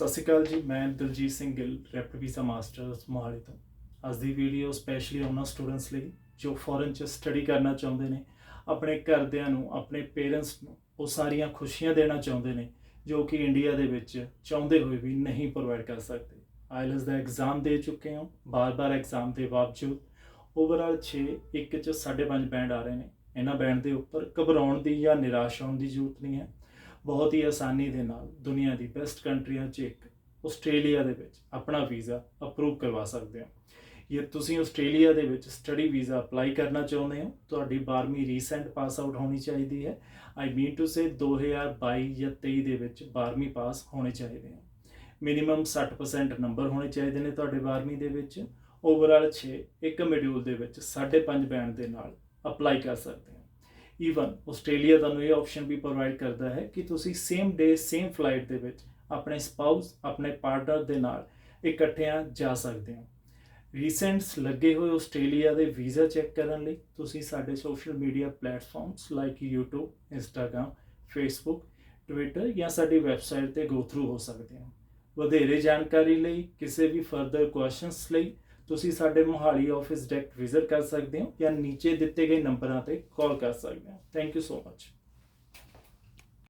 ਸਤਿ ਸ਼੍ਰੀ ਅਕਾਲ ਜੀ, ਮੈਂ Daljit Singh Gill Rapid Visa Masters Mohali ਤੋਂ। ਅੱਜ ਦੀ ਵੀਡੀਓ ਸਪੈਸ਼ਲੀ ਉਹਨਾਂ ਸਟੂਡੈਂਟਸ ਲਈ ਜੋ ਫੋਰਨ ਚ ਸਟੱਡੀ ਕਰਨਾ ਚਾਹੁੰਦੇ ਨੇ, ਆਪਣੇ ਘਰਦਿਆਂ ਨੂੰ, ਆਪਣੇ ਪੇਰੈਂਟਸ ਨੂੰ, ਉਹ ਸਾਰੀਆਂ ਖੁਸ਼ੀਆਂ ਦੇਣਾ ਚਾਹੁੰਦੇ ਨੇ, ਜੋ ਕਿ ਇੰਡੀਆ ਦੇ ਵਿੱਚ ਚਾਹੁੰਦੇ ਹੋਏ ਵੀ ਨਹੀਂ ਪ੍ਰੋਵਾਈਡ ਕਰ ਸਕਦੇ। ਆਈਲੈਂਸ ਦਾ ਐਗਜ਼ਾਮ ਦੇ ਚੁੱਕੇ ਹਾਂ, ਬਾਰ-ਬਾਰ ਐਗਜ਼ਾਮ ਦੇ ਬਾਵਜੂਦ ਓਵਰਆਲ 6 ਇੱਕ ਚ 5.5 ਬੈਂਡ ਆ ਰਹੇ ਨੇ। ਇਹਨਾਂ ਬੈਂਡ ਦੇ ਉੱਪਰ ਘਬਰਾਉਣ ਦੀ ਜਾਂ ਨਿਰਾਸ਼ ਹੋਣ ਦੀ ਜ਼ਰੂਰਤ ਨਹੀਂ ਹੈ। ਬਹੁਤ ਹੀ ਆਸਾਨੀ ਦੇ ਨਾਲ ਦੁਨੀਆ ਦੀ ਬੈਸਟ ਕੰਟਰੀਆਂ 'ਚ ਇੱਕ ਆਸਟ੍ਰੇਲੀਆ ਦੇ ਵਿੱਚ ਆਪਣਾ ਵੀਜ਼ਾ ਅਪਰੂਵ ਕਰਵਾ ਸਕਦੇ ਹੋ। ਜੇ ਤੁਸੀਂ ਆਸਟ੍ਰੇਲੀਆ ਦੇ ਵਿੱਚ ਸਟੱਡੀ ਵੀਜ਼ਾ ਅਪਲਾਈ ਕਰਨਾ ਚਾਹੁੰਦੇ ਹੋ, ਤੁਹਾਡੀ 12ਵੀਂ ਰੀਸੈਂਟ ਪਾਸ ਆਊਟ ਹੋਣੀ ਚਾਹੀਦੀ ਹੈ। ਆਈ ਮੀਨ ਟੂ ਸੇ 2022 ਜਾਂ 23 ਦੇ ਵਿੱਚ 12ਵੀਂ ਪਾਸ ਹੋਣੇ ਚਾਹੀਦੇ ਆ। ਮਿਨੀਮਮ 60% ਨੰਬਰ ਹੋਣੇ ਚਾਹੀਦੇ ਨੇ ਤੁਹਾਡੇ 12ਵੀਂ ਦੇ ਵਿੱਚ। ਓਵਰਆਲ 6 ਇੱਕ ਮੋਡਿਊਲ ਦੇ ਵਿੱਚ 5.5 ਬੈਂਡ ਦੇ ਨਾਲ ਅਪਲਾਈ ਕਰ ਸਕਦੇ ਹੋ। ਈਵਨ ਆਸਟ੍ਰੇਲੀਆ ਤੁਹਾਨੂੰ ਇਹ ਆਪਸ਼ਨ ਵੀ ਪ੍ਰੋਵਾਈਡ ਕਰਦਾ ਹੈ ਕਿ ਤੁਸੀਂ ਸੇਮ ਡੇ ਸੇਮ ਫਲਾਈਟ ਦੇ ਵਿੱਚ ਆਪਣੇ ਸਪਾਊਸ ਆਪਣੇ ਪਾਰਟਨਰ ਦੇ ਨਾਲ ਇਕੱਠਿਆਂ ਜਾ ਸਕਦੇ ਹੋ। ਰੀਸੈਂਟਸ ਲੱਗੇ ਹੋਏ ਆਸਟ੍ਰੇਲੀਆ ਦੇ ਵੀਜ਼ਾ ਚੈੱਕ ਕਰਨ ਲਈ ਤੁਸੀਂ ਸਾਡੇ social media platforms like YouTube, Instagram, Facebook, Twitter ਜਾਂ ਸਾਡੀ ਵੈਬਸਾਈਟ ਤੇ ਗੋ ਥਰੂ ਹੋ ਸਕਦੇ ਹੋ। ਵਧੇਰੇ ਜਾਣਕਾਰੀ ਲਈ, ਕਿਸੇ ਵੀ ਫਰਦਰ ਕੁਐਸਚਨਸ ਲਈ ਤੁਸੀਂ ਸਾਡੇ ਮੋਹਾਲੀ ਆਫਿਸ ਡਾਇਰੈਕਟ ਵਿਜ਼ਿਟ ਕਰ ਸਕਦੇ ਹੋ ਜਾਂ ਨੀਚੇ ਦਿੱਤੇ ਗਏ ਨੰਬਰਾਂ ਤੇ ਕਾਲ ਕਰ ਸਕਦੇ ਹੋ। Thank you so much